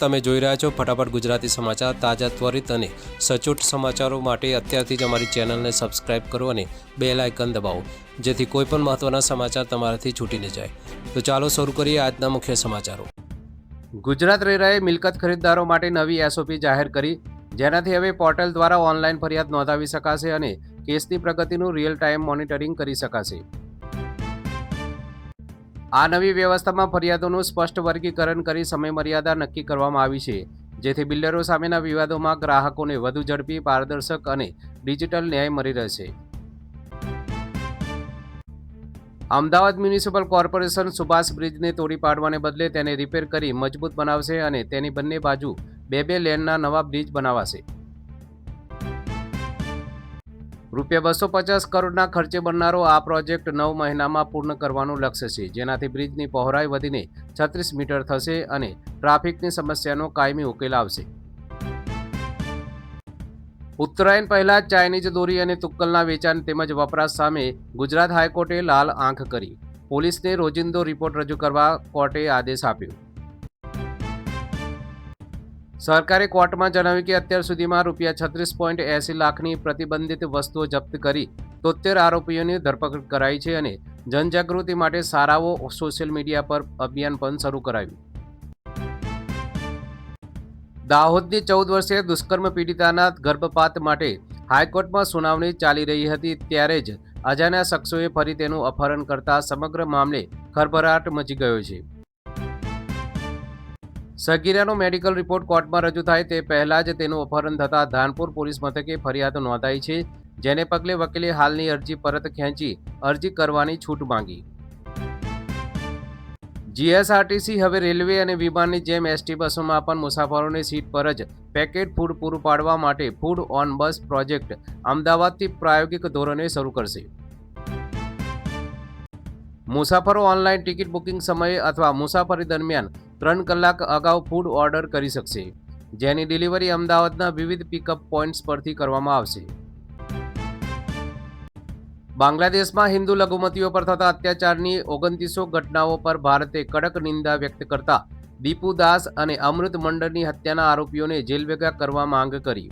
તમે જોઈ રહ્યા છો ફટાફટ ગુજરાતી સમાચાર તાજા ત્વરિત અને સચોટ સમાચારો માટે અત્યારથી જ અમારી ચેનલને સબસ્ક્રાઇબ કરો અને બે લાયકન દબાવો, જેથી કોઈપણ મહત્ત્વના સમાચાર તમારાથી છૂટી ન જાય. તો ચાલો શરૂ કરીએ આજના મુખ્ય સમાચારો. ગુજરાત રેરાએ મિલકત ખરીદદારો માટે નવી એસઓપી જાહેર કરી, જેનાથી હવે પોર્ટલ દ્વારા ઓનલાઈન ફરિયાદ નોંધાવી શકાશે અને કેસની પ્રગતિનું રિયલ ટાઈમ મોનિટરિંગ કરી શકાશે. આ નવી વ્યવસ્થામાં ફરિયાદોનું સ્પષ્ટ વર્ગીકરણ કરી સમયમર્યાદા નક્કી કરવામાં આવી છે, જેથી બિલ્ડરો સામેના વિવાદોમાં ગ્રાહકોને વધુ ઝડપી, પારદર્શક અને ડિજિટલ ન્યાય મળી રહેશે. અમદાવાદ મ્યુનિસિપલ કોર્પોરેશન સુભાષ બ્રિજને તોડી પાડવાને બદલે તેને રિપેર કરી મજબૂત બનાવશે અને તેની બંને બાજુ બે બે લેનના નવા બ્રિજ બનાવાશે. રૂપિયા બસો પચાસ કરોડના ખર્ચે બનનારો આ પ્રોજેક્ટ નવ મહિનામાં પૂર્ણ કરવાનું લક્ષ્ય છે. જેનાથી બ્રિજની પહોળાઈ વધીને છત્રીસ મીટર થશે અને ટ્રાફિકની સમસ્યાનો કાયમી ઉકેલ આવશે. ઉત્તરાયણ પહેલા ચાઇનીઝ દોરી અને તુક્કલના વેચાણ તેમજ વપરાશ સામે ગુજરાત હાઈકોર્ટે લાલ આંખ કરી. પોલીસને રોજિંદો રિપોર્ટ રજૂ કરવા કોર્ટે આદેશ આપ્યો. સરકારે કોર્ટમાં જણાવ્યું કે અત્યાર સુધીમાં રૂપિયા છત્રીસ પોઈન્ટ એસી લાખની પ્રતિબંધિત વસ્તુઓ જપ્ત કરી તોતેર આરોપીઓની ધરપકડ કરાઈ છે અને જનજાગૃતિ માટે સારાઓ સોશિયલ મીડિયા પર અભિયાન પણ શરૂ કરાયું. દાહોદની ચૌદ વર્ષીય દુષ્કર્મ પીડિતાના ગર્ભપાત માટે હાઈકોર્ટમાં સુનાવણી ચાલી રહી હતી ત્યારે જ અજાણ્યા શખ્સોએ ફરી તેનું અપહરણ કરતા સમગ્ર મામલે ખરભરાટ મચી ગયો છે. સગીરાનો મેડિકલ રિપોર્ટ કોર્ટમાં રજૂ થાય તે પહેલાં જ તેનું અપહરણ થતાં ધાનપુર પોલીસ મથકે ફરિયાદ નોંધાઈ છે, જેને પગલે વકીલે હાલની અરજી પરત ખેંચી અરજી કરવાની છૂટ માંગી. જીએસઆરટીસી હવે રેલવે અને વિમાનની જેમ એસટી બસોમાં પણ મુસાફરોની સીટ પર જ પેકેટ ફૂડ પૂરું પાડવા માટે ફૂડ ઓન બસ પ્રોજેક્ટ અમદાવાદથી પ્રાયોગિક ધોરણે શરૂ કરશે. મુસાફરો ઓનલાઈન ટિકિટ બુકિંગ સમયે અથવા મુસાફરી દરમિયાન ત્રણ કલાક અગાઉ ફૂડ ઓર્ડર કરી શકશે, જેની ડિલિવરી અમદાવાદના વિવિધ પિકઅપ પોઈન્ટ્સ પરથી કરવામાં આવશે. બાંગ્લાદેશમાં હિન્દુ લઘુમતીઓ પર થતા અત્યાચારની ઓગણત્રીસો ઘટનાઓ પર ભારતે કડક નિંદા વ્યક્ત કરતા દીપુ દાસ અને અમૃત મંડળની હત્યાના આરોપીઓને જેલ ભેગા કરવા માંગ કરી.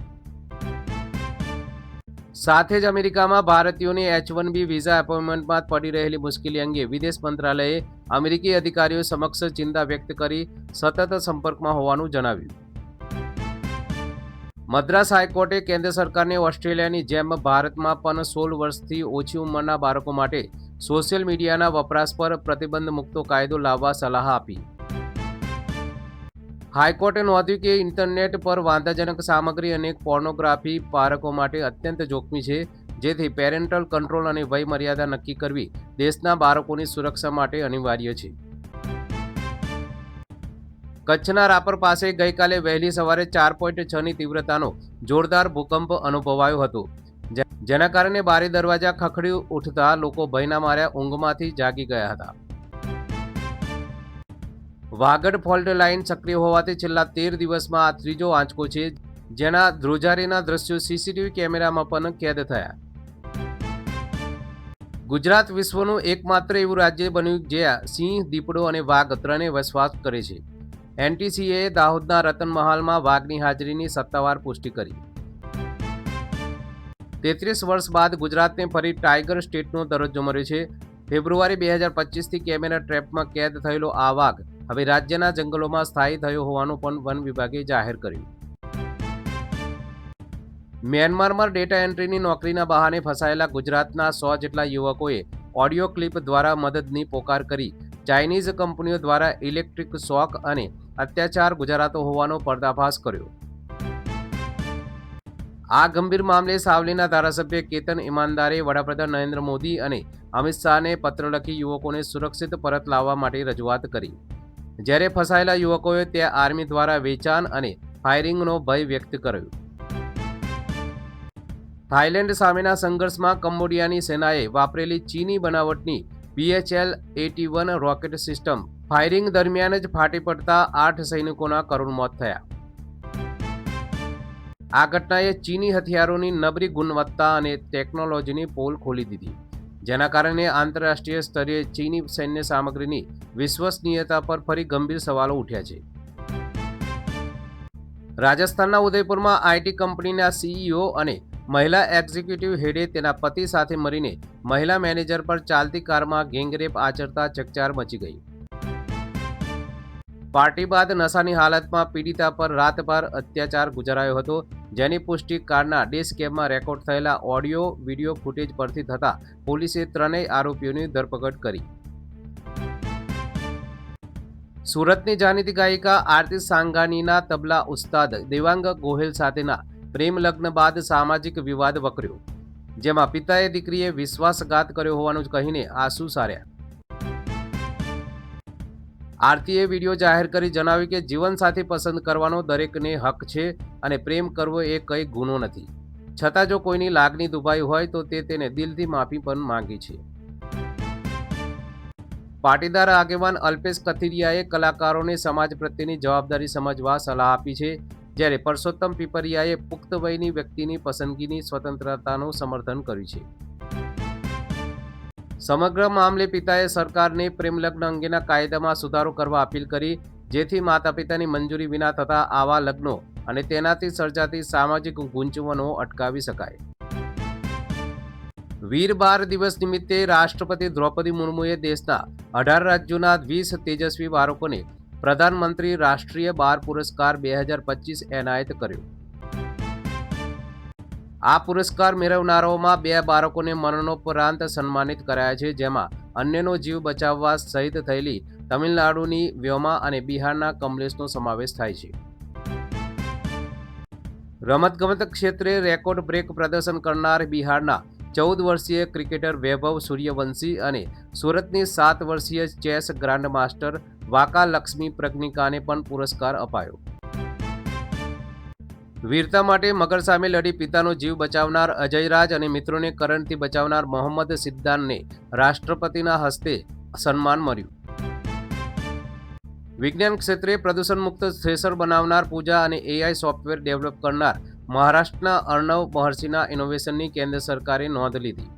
સાથે જ અમેરિકામાં ભારતીયોને એચ વન બી વિઝા એપોઇન્ટમેન્ટમાં પડી રહેલી મુશ્કેલી અંગે વિદેશ મંત્રાલયે અમેરિકી અધિકારીઓ સમક્ષ ચિંતા વ્યક્ત કરી સતત સંપર્કમાં હોવાનું જણાવ્યું. મદ્રાસ હાઈકોર્ટે કેન્દ્ર સરકારને ઓસ્ટ્રેલિયાની જેમ ભારતમાં પણ સોળ વર્ષથી ઓછી ઉંમરના બાળકો માટે સોશિયલ મીડિયાના વપરાશ પર પ્રતિબંધ મુક્તો કાયદો લાવવા સલાહ આપી. હાઈકોર્ટે નોંધ્યું કે ઇન્ટરનેટ પર વાંધાજનક સામગ્રી અને પોર્નોગ્રાફી બાળકો માટે અત્યંત જોખમી છે જેથી પેરેન્ટલ કંટ્રોલ અને વય મર્યાદા નક્કી કરવી દેશના બાળકોની સુરક્ષા માટે અનિવાર્ય છે. કચ્છના રાપર પાસે ગઈકાલે વહેલી સવારે ચાર પોઈન્ટ છની તીવ્રતાનો જોરદાર ભૂકંપ અનુભવાયો હતો. જેના કારણે બારી દરવાજા ખખડી ઉઠતા લોકો ભયના માર્યા ઊંઘમાંથી જાગી ગયા હતા. વાગડ ફોલ્ટ લાઇન સક્રિય હોવાથી છેલ્લા તેર દિવસમાં આ ત્રીજો આંચકો છે, જેના ધ્રુજારીના દ્રશ્યો સીસીટીવી કેમેરામાં પણ કેદ થયા. ગુજરાત વિશ્વનું એકમાત્ર એવું રાજ્ય બન્યું જ્યાં સિંહ, દીપડો અને વાઘ ત્રણેય વસવાટ કરે છે. એનટીસીએ દાહોદના રતન મહાલમાં વાઘની હાજરીની સત્તાવાર પુષ્ટિ કરી. તેત્રીસ વર્ષ બાદ ગુજરાતને ફરી ટાઈગર સ્ટેટનો દરજ્જો મળ્યો છે. ફેબ્રુઆરી બે હજાર પચીસથી કેમેરા ટ્રેપમાં કેદ થયેલો આ વાઘ હવે રાજ્યના જંગલોમાં સ્થાયી થયો હોવાનું પણ વન વિભાગે જાહેર કર્યું. મ્યાનમારમાં ડેટા એન્ટ્રીની નોકરીના બહાને ફસાયેલા ગુજરાતના સો જેટલા યુવકોએ ઓડિયો ક્લિપ દ્વારા મદદની પોકાર કરી. ચાઇનીઝ કંપનીઓ દ્વારા ઇલેક્ટ્રિક શોક અને અત્યાચાર ગુજારાતો હોવાનો પર્દાફાશ કર્યો. આ ગંભીર મામલે સાવલીના ધારાસભ્ય કેતન ઈમાનદારે વડાપ્રધાન નરેન્દ્ર મોદી અને અમિત શાહને પત્ર લખી યુવકોને સુરક્ષિત પરત લાવવા માટે રજૂઆત કરી. જ્યારે ફસાયેલા યુવકોએ ત્યાં આર્મી દ્વારા વેચાણ અને ફાયરિંગનો ભય વ્યક્ત કર્યો. થાઇલેન્ડ સામેના સંઘર્ષમાં કંબોડિયાની સેનાએ વાપરેલી ચીની બનાવટની PHL AT one rocket system firing દરમિયાન જ ફાટી પડતા આઠ સૈનિકોના કરુણ મોત થયા. આ ઘટનાએ ચીની હથિયારોની નબળી ગુણવત્તા અને ટેકનોલોજીની પોલ ખોલી દીધી. જેના કારણે આંતરરાષ્ટ્રીય સ્તરે ચીની સૈન્ય સામગ્રીની વિશ્વસનીયતા પર ફરી ગંભીર સવાલો ઉઠ્યા છે. રાજસ્થાનના ઉદયપુરમાં આઈટી કંપનીના સીઈઓ અને મહિલા એક્ઝિક્યુટિવ હેડે તેના પતિ સાથે મળીને મહિલા મેનેજર પર ચાલતી કારમાં ગેંગરેપ આચરતા ચકચાર મચી ગઈ. પાર્ટી બાદ નશાની હાલતમાં પીડિતા પર રાતભર અત્યાચાર ગુજારાયો હતો, જેની પુષ્ટિ કારના ડેશ કેબમાં રેકોર્ડ થયેલા ઓડિયો, વિડિયો ફૂટેજ પરથી થતા પોલીસે ત્રણેય આરોપીઓની ધરપકડ કરી. સુરતની જાણીતી ગાયિકા આરતી સાંગાનીના તબલા ઉસ્તાદ દેવાંગ ગોહિલ સાથેના પ્રેમ લગ્ન બાદ સામાજિક વિવાદ વકર્યો, જેમાં પિતાએ દીકરીએ વિશ્વાસઘાત કર્યો હોવાનું કહીને આંસુ સાર્યા. આરતીએ વીડિયો જાહેર કરી જણાવ્યું કે જીવનસાથી પસંદ કરવાનો દરેકને હક છે અને પ્રેમ કરવો એ કંઈ ગુનો નથી. છતાં જો કોઈની લાગણી દુભાઈ હોય તો તે તેને દિલથી માફી પણ માંગી છે. પાટીદાર આગેવાન અલ્પેશ કથિરિયાએ કલાકારોને સમાજ પ્રત્યેની જવાબદારી સમજવા સલાહ આપી છે જ્યારે પરસોત્તમ પીપરિયાએ પુખ્ત વયની વ્યક્તિની પસંદગીની સ્વતંત્રતાનું સમર્થન કર્યું છે. સમગ્ર મામલે પિતાએ સરકારને પ્રેમલગ્ન અંગેના કાયદામાં સુધારો કરવા અપીલ કરી, જેથી માતા પિતાની મંજૂરી વિના થતા આવા લગ્નો અને તેનાથી સર્જાતી સામાજિક ગૂંચવણો અટકાવી શકાય. વીર બાર દિવસ નિમિત્તે રાષ્ટ્રપતિ દ્રૌપદી મુર્મુએ દેશના અઢાર રાજ્યોના વીસ તેજસ્વી બાળકોને પ્રધાનમંત્રી રાષ્ટ્રીય બાર પુરસ્કાર બે હજાર પચીસ એનાયત કર્યો. આ પુરસ્કાર મેળવનારાઓમાં બે બાળકોને મરણોપરાંત સન્માનિત કરાયા છે, જેમાં અન્યનો જીવ બચાવવા સહિત થયેલી તમિલનાડુની વ્યોમા અને બિહારના કમલેશનો સમાવેશ થાય છે. રમતગમત ક્ષેત્રે રેકોર્ડ બ્રેક પ્રદર્શન કરનાર બિહારના ચૌદ વર્ષીય ક્રિકેટર વૈભવ સૂર્યવંશી અને સુરતની સાત વર્ષીય chess grand master Vaka Lakshmi પ્રજ્ઞિકાને પણ પુરસ્કાર અપાયો. વીરતા માટે મગર સામે લડી પિતાનો જીવ બચાવનાર અજયરાજ અને મિત્રોને કરંટથી બચાવનાર મોહમ્મદ સિદ્ધાનને રાષ્ટ્રપતિના હસ્તે સન્માન મળ્યું. વિજ્ઞાન ક્ષેત્રે પ્રદૂષણ મુક્ત થ્રેસર બનાવનાર પૂજા અને એઆઈ સોફ્ટવેર ડેવલપ કરનાર મહારાષ્ટ્રના અર્ણવ મહર્ષિના ઇનોવેશનની કેન્દ્ર સરકારે નોંધ લીધી.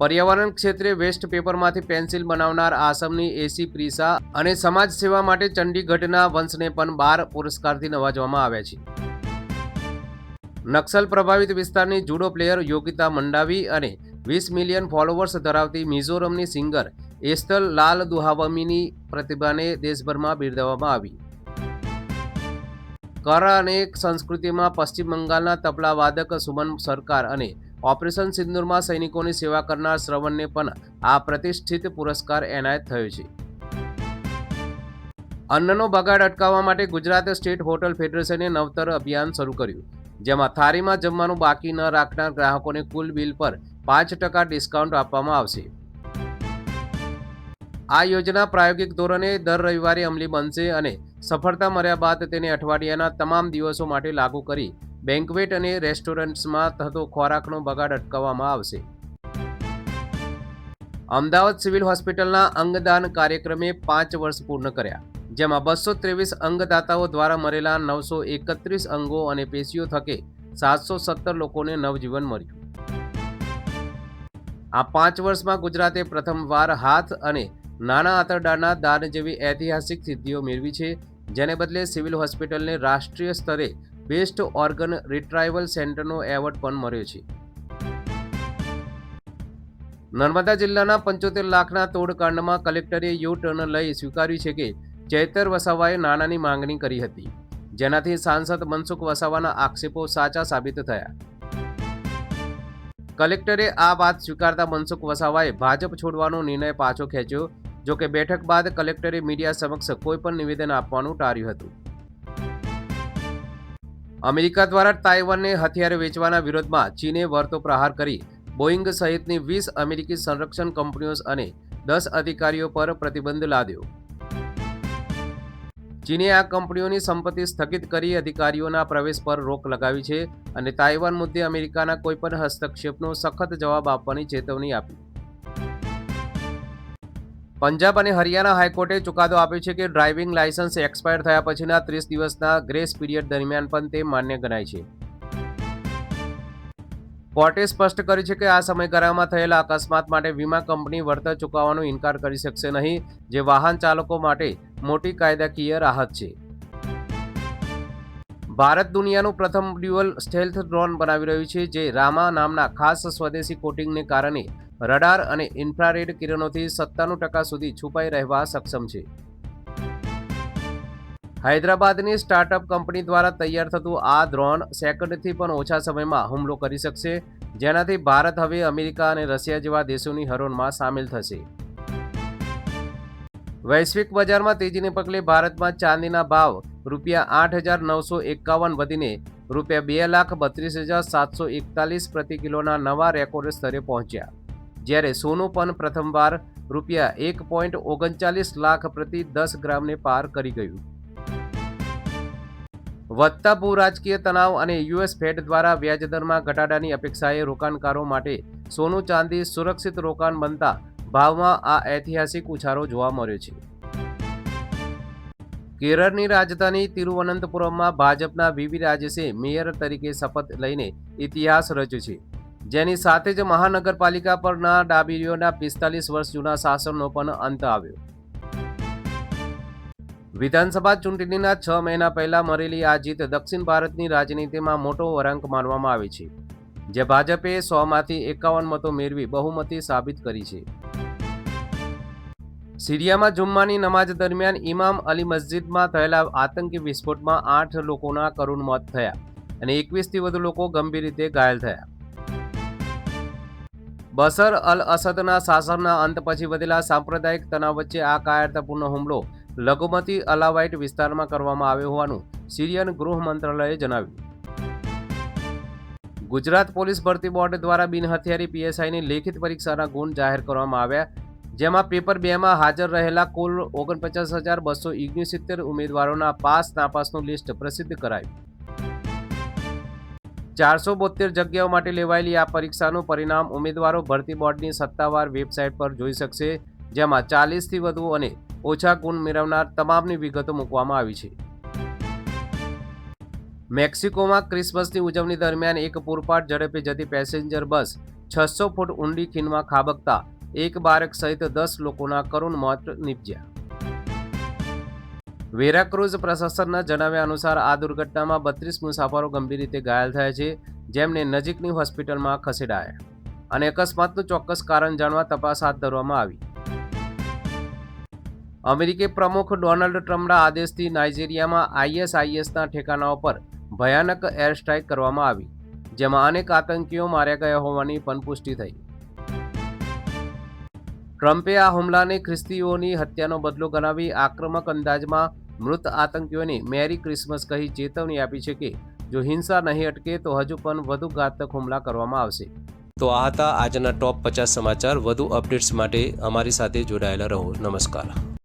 પર્યાવરણ ક્ષેત્રે વેસ્ટ પેપરમાંથી પેન્સિલ બનાવનાર આસામની એસી પ્રિસા અને સમાજ સેવા માટે ચંડીગઢના વંશને પણ બાર પુરસ્કારથી નવાજવામાં આવ્યા છે. નક્સલ પ્રભાવિત વિસ્તારની જુડો પ્લેયર યોગિતા મંડાવી અને વીસ મિલિયન ફોલોવર્સ ધરાવતી મિઝોરમની સિંગર એસ્તલ લાલ દુહાવમીની પ્રતિભાને દેશભરમાં બિરદાવવામાં આવી. કળા અને સંસ્કૃતિમાં પશ્ચિમ બંગાળના તબલા વાદક સુમન સરકાર અને ઓપરેશન સિંદૂરમાં સૈનિકોની સેવા કરનાર શ્રવણને પણ આ પ્રતિષ્ઠિત પુરસ્કાર એનાયત થયો છે. અન્નનો બગાડ અટકાવવા માટે ગુજરાત સ્ટેટ હોટલ ફેડરેશને નવતર અભિયાન શરૂ કર્યું. જેમાં થાળીમાં જમવાનું બાકી ન રાખનાર ગ્રાહકોને કુલ બિલ પર પાંચ ટકા ડિસ્કાઉન્ટ આપવામાં આવશે. આ યોજના પ્રાયોગિક ધોરણે દર રવિવારે અમલી બનશે અને સફળતા મળ્યા બાદ તેને અઠવાડિયાના તમામ દિવસો માટે લાગુ કરી બેન્કવેટ અને રેસ્ટોરન્ટ્સમાં થતો ખોરાકનો બગાડ અટકાવવામાં આવશે. અમદાવાદ સિવિલ હોસ્પિટલના અંગદાન કાર્યક્રમે પાંચ વર્ષ પૂર્ણ કર્યા, જેમાં બસો ત્રેવીસ અંગદાતાઓ દ્વારા મળેલા નવસો એકત્રીસ અંગો અને પેશીઓ થકે સાતસો સત્તર લોકોને નવજીવન મળ્યું. આ પાંચ વર્ષમાં ગુજરાતે પ્રથમવાર હાથ અને નાના આંતરડાના દાન જેવી ઐતિહાસિક સિદ્ધિઓ મેળવી છે. જેને બદલે સિવિલ હોસ્પિટલને રાષ્ટ્રીય સ્તરે બેસ્ટ ઓર્ગન રિટ્રાઇવલ સેન્ટરનો એવોર્ડ પણ મળ્યો છે. નર્મદા જિલ્લાના પંચોતેર લાખના તોડકાંડમાં કલેક્ટરે યુ ટર્ન લઈ સ્વીકાર્યું છે કે ચૈતર વસાવાએ નાણાંની માંગણી કરી હતી. જેનાથી સાંસદ મનસુખ વસાવાના આક્ષેપો સાચા સાબિત થયા. કલેક્ટરે આ વાત સ્વીકારતા મનસુખ વસાવાએ ભાજપ છોડવાનો નિર્ણય પાછો ખેંચ્યો જો કે બેઠક બાદ કલેક્ટરે મીડિયા સમક્ષ કોઈ પણ નિવેદન આપવાનું ટાળ્યું હતું. અમેરિકા દ્વારા તાઇવાનને હથિયાર વેચવાના વિરોધમાં ચીને વળતો પ્રહાર કરી બોઈંગ સહિતની વીસ અમેરિકી સંરક્ષણ કંપનીઓ અને દસ અધિકારીઓ પર પ્રતિબંધ લાદ્યો. ચીને આ કંપનીઓની સંપત્તિ સ્થગિત કરી અધિકારીઓના પ્રવેશ પર રોક લગાવી છે અને તાઇવાન મુદ્દે અમેરિકાના કોઈપણ હસ્તક્ષેપનો સખત જવાબ આપવાની ચેતવણી આપી. પંજાબ અને હરિયાણા હાઈકોર્ટે ચુકાદો આપ્યો છે કે ડ્રાઇવિંગ લાયસન્સ એક્સપાયર થયા પછીના ત્રીસ દિવસના ગ્રેસ પીરિયડ દરમિયાન પણ તે માન્ય ગણાય છે. કોર્ટે સ્પષ્ટ કર્યું છે કે આ સમયગાળામાં થયેલા અકસ્માત માટે વીમા કંપની વળતર ચૂકવવાનો ઇનકાર કરી શકશે નહીં, જે વાહન ચાલકો માટે મોટી કાયદાકીય રાહત છે. ભારત દુનિયાનું પ્રથમ ડ્યુઅલ સ્ટેલ્થ ડ્રોન બનાવી રહ્યું છે, જે રામા નામના ખાસ સ્વદેશી કોટિંગને કારણે રડાર અને ઇન્ફ્રારેડ કિરણોથી સત્તાણું ટકા સુધી છુપાઈ રહેવા સક્ષમ છે. હૈદરાબાદની સ્ટાર્ટઅપ કંપની દ્વારા તૈયાર થતું આ ડ્રોન સેકન્ડથી પણ ઓછા સમયમાં હુમલો કરી શકશે, જેનાથી ભારત હવે અમેરિકા અને રશિયા જેવા દેશોની હરોળમાં સામેલ થશે. વૈશ્વિક બજારમાં તેજીને પગલે ભારતમાં ચાંદીના ભાવ રૂપિયા આઠ હજાર નવસો એકાવન વધીને રૂપિયા બે લાખ બત્રીસ હજાર સાતસો એકતાલીસ પ્રતિ કિલોના નવા રેકોર્ડ સ્તરે પહોંચ્યા. જ્યારે સોનું પણ પ્રથમવાર રૂપિયા એક પોઈન્ટ ઓગણચાલીસ લાખ પ્રતિ દસ ગ્રામને પાર કરી ગયું. વધતા ભૂ રાજકીય તણાવ અને યુએસ ફેડ દ્વારા વ્યાજદરમાં ઘટાડાની અપેક્ષાએ રોકાણકારો માટે સોનું ચાંદી સુરક્ષિત રોકાણ બનતા ભાવમાં આ ઐતિહાસિક ઉછાળો જોવા મળ્યો છે. કેરળની રાજધાની તિરુવનંતપુરમમાં ભાજપના વીવી રાજેશે મેયર તરીકે શપથ લઈને ઇતિહાસ રચ્યો છે. જેની સાથે જ મહાનગરપાલિકા પરના ડાબીરીઓના પિસ્તાલીસ વર્ષ જૂના શાસનનો પણ અંત આવ્યો. વિધાનસભા ચૂંટણીના છ મહિના પહેલા મળેલી આ જીત દક્ષિણ ભારતની રાજનીતિમાં મોટો વળાંક માનવામાં આવે છે, જે ભાજપે સોમાંથી એકાવન મતો મેળવી બહુમતી સાબિત કરી છે. સિરિયામાં જુમ્માની નમાઝ દરમિયાન ઇમામ અલી મસ્જિદમાં થયેલા આતંકી વિસ્ફોટમાં આઠ લોકોના કરુણ મોત થયા અને એકવીસથી વધુ લોકો ગંભીર રીતે ઘાયલ થયા. બસર અલ અસદના શાસનના અંત પછી વધેલા સાંપ્રદાયિક તણાવ વચ્ચે આ કાયરતાપૂર્ણ હુમલો લઘુમતી અલાવાઇટ વિસ્તારમાં કરવામાં આવ્યો હોવાનું સિરિયન ગૃહ મંત્રાલયે જણાવ્યું. ગુજરાત પોલીસ ભરતી બોર્ડ દ્વારા બિનહથિયારી પીએસઆઈની લેખિત પરીક્ષાના ગુણ જાહેર કરવામાં આવ્યા, જેમાં પેપર બેમાં હાજર રહેલા કુલ ઓગણપચાસ હજાર બસો ઓગણસિત્તેર ઉમેદવારોના પાસ નાપાસનું લિસ્ટ પ્રસિદ્ધ કરાયું. ચારસો બોતેર જગ્યાઓ માટે લેવાયેલી આ પરીક્ષાનું પરિણામ ઉમેદવારો ભરતી બોર્ડની સત્તાવાર વેબસાઇટ પર જોઈ શકશે, જેમાં ચાલીસથી વધુ અને ઓછા ગુણ મેળવનાર તમામની વિગતો મૂકવામાં આવી છે. મેક્સિકોમાં ક્રિસમસની ઉજવણી દરમિયાન એક પૂરપાટ ઝડપે જતી પેસેન્જર બસ છસો ફૂટ ઊંડી ખીણમાં ખાબકતા એક બાળક સહિત દસ લોકોના કરુણ મોત નીપજ્યા. વેરાક્રુઝ પ્રશાસનના જણાવ્યા અનુસાર આ દુર્ઘટનામાં બત્રીસ મુસાફરો ગંભીર રીતે ઘાયલ થયા છે, જેમને નજીકની હોસ્પિટલમાં ખસેડાયા. અને અકસ્માતનું ચોક્કસ કારણ જાણવા તપાસ હાથ ધરવામાં આવી. અમેરિકી પ્રમુખ ડોનાલ્ડ ટ્રમ્પના આદેશથી નાઇજીરિયામાં આઈએસઆઈએસના ઠેકાણાઓ પર ભયાનક એર સ્ટ્રાઇક કરવામાં આવી, જેમાં અનેક આતંકીઓ માર્યા ગયા હોવાની પણ પુષ્ટિ થઈ. ટ્રમ્પે આ હુમલાને ખ્રિસ્તીઓની હત્યાનો બદલો ગણાવી આક્રમક અંદાજમાં મૃત આતંકીઓને મેરી ક્રિસમસ કહી ચેતવણી આપી છે કે જો હિંસા નહીં અટકે તો હજુ પણ વધુ ઘાતક હુમલા કરવામાં આવશે. તો આ હતા આજના ટોપ પચાસ સમાચાર. વધુ અપડેટ્સ માટે અમારી સાથે જોડાયેલા રહો. નમસ્કાર.